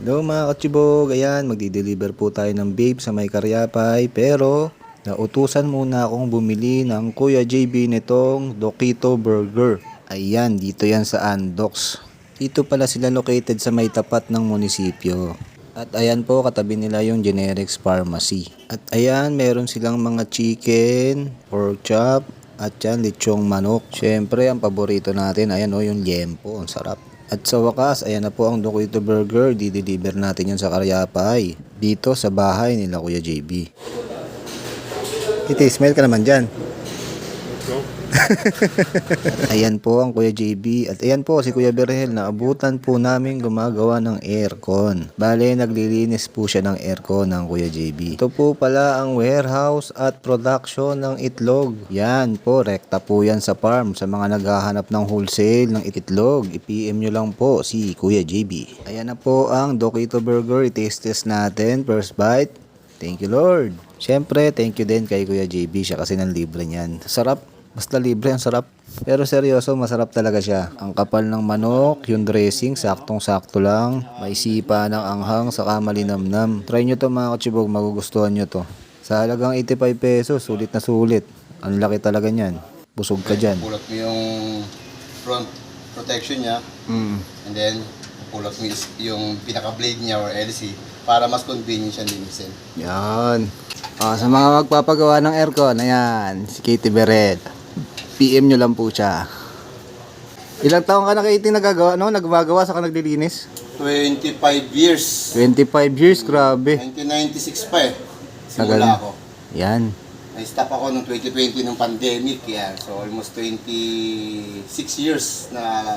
Hello mga katsibog, ayan, magdi-deliver po tayo ng vape sa may Karyapay pero nautusan muna akong bumili ng Kuya JB nitong Dokito Burger. Ayan, dito yan sa Andox. Dito pala sila located sa may tapat ng munisipyo. At ayan po, katabi nila yung Generics Pharmacy. At ayan, meron silang mga chicken, pork chop, at yan, lechong manok. Siyempre, ang paborito natin, ayan o, yung liempo. Ang sarap. At sa wakas, ayan na po ang Dokito Burger. Di-deliver natin yan sa Karyapay. Dito sa bahay nila Kuya JB. Iti, smell ka naman dyan. ayan po ang Kuya JB. At ayan po si Kuya Berhel. Naabutan po namin gumagawa ng aircon. Bale, naglilinis po siya ng aircon ng Kuya JB. Ito po pala ang warehouse at production ng itlog. Yan po, rekta po yan sa farm. Sa mga naghahanap ng wholesale ng itlog, i-PM nyo lang po si Kuya JB. Ayan na po ang Dokito Burger. I-taste test natin. First bite. Thank you Lord. Siyempre, thank you din kay Kuya JB siya kasi nang libre niyan. Sarap. Basta libre, ang sarap. Pero seryoso, masarap talaga siya. Ang kapal ng manok, yung dressing, saktong-sakto lang. May sipa ng anghang, saka malinamnam. Try nyo to mga katsibog, magugustuhan nyo to. Sa halagang 85 pesos, sulit na sulit. Ang laki talaga niyan. Busog ka dyan. Pulot mo yung front protection niya Mm. and then pulot mo yung pinaka-blade niya or LC para mas convenient siya linisin. Yan. Ah, sa mga magpapagawa ng aircon, ayan, si Katie Beret. PM nyo lang po siya. Ilang taong ka na Katie nagagawa, no? Nagmagawa sa ka naglilinis? 25 years. 25 years, grabe. 1996 pa eh. Tagal Simula na. ako. Yan. Na-stop ako noong 2020 ng pandemic yan. So almost 26 years na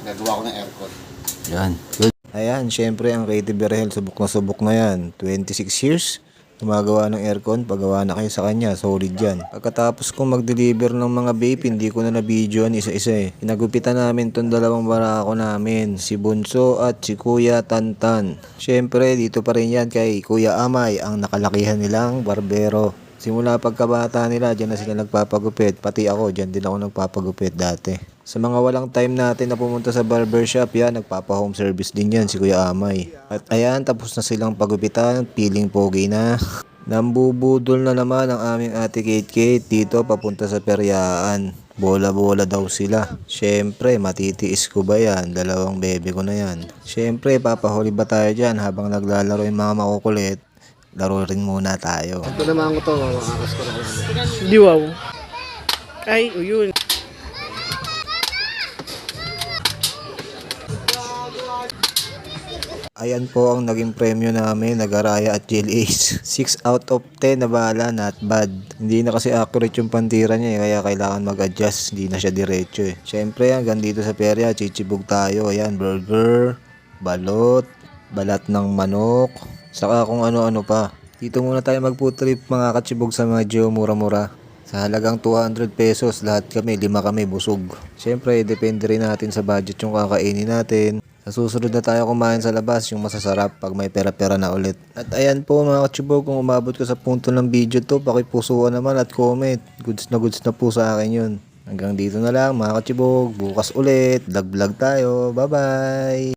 nagagawa ko ng aircon. Yan. Good. Ayan, syempre ang Katie Berhel, subok na subok na yan. 26 years, gumagawa ng aircon, pagawa na kayo sa kanya, solid yan. Pagkatapos kong mag-deliver ng mga vape, hindi ko na na-videoan isa-isa eh. Pinagupitan namin tong dalawang barako namin, si Bunso at si Kuya Tantan. Syempre, dito pa rin yan kay Kuya Amay, ang nakalakihan nilang barbero. Simula pagkabata nila, dyan na sila nagpapagupit. Pati ako, dyan din ako nagpapagupit dati. Sa mga walang time natin na pumunta sa barbershop, yan, nagpapa-home service din yan si Kuya Amay. At ayan, tapos na silang pagupitan, feeling pogi na. Nambubudol na naman ang aming ate Kate Kate dito papunta sa peryaan. Bola-bola daw sila. Siyempre, matitiis ko ba yan? Dalawang bebe ko na yan. Siyempre, papahuli ba tayo dyan habang naglalaro yung mga makukulit? Laro rin muna tayo. Ito naman ko to, makakas ko na Di wow. Ay, uyun. Ayan po ang naging premyo namin, Nagaraya at Ace. 6 out of 10 na bala, not bad. Hindi na kasi accurate yung pantira niya eh, kaya kailangan mag-adjust, hindi na siya diretso eh. Siyempre, hanggang dito sa perya, chichibog tayo. Ayan, burger, balot, balat ng manok, saka kung ano-ano pa. Dito muna tayo mag-trip mga katsibog sa mga geo mura-mura. Sa halagang 200 pesos, lahat kami, lima kami, busog. Siyempre, depende rin natin sa budget yung kakainin natin. Sa susunod na tayo kumain sa labas, yung masasarap pag may pera-pera na ulit. At ayan po mga katsibog, kung umabot ka sa punto ng video to, pakipusuan naman at comment. Goods na goods na po sa akin yun. Hanggang dito na lang mga katsibog, bukas ulit, vlog vlog tayo, bye bye!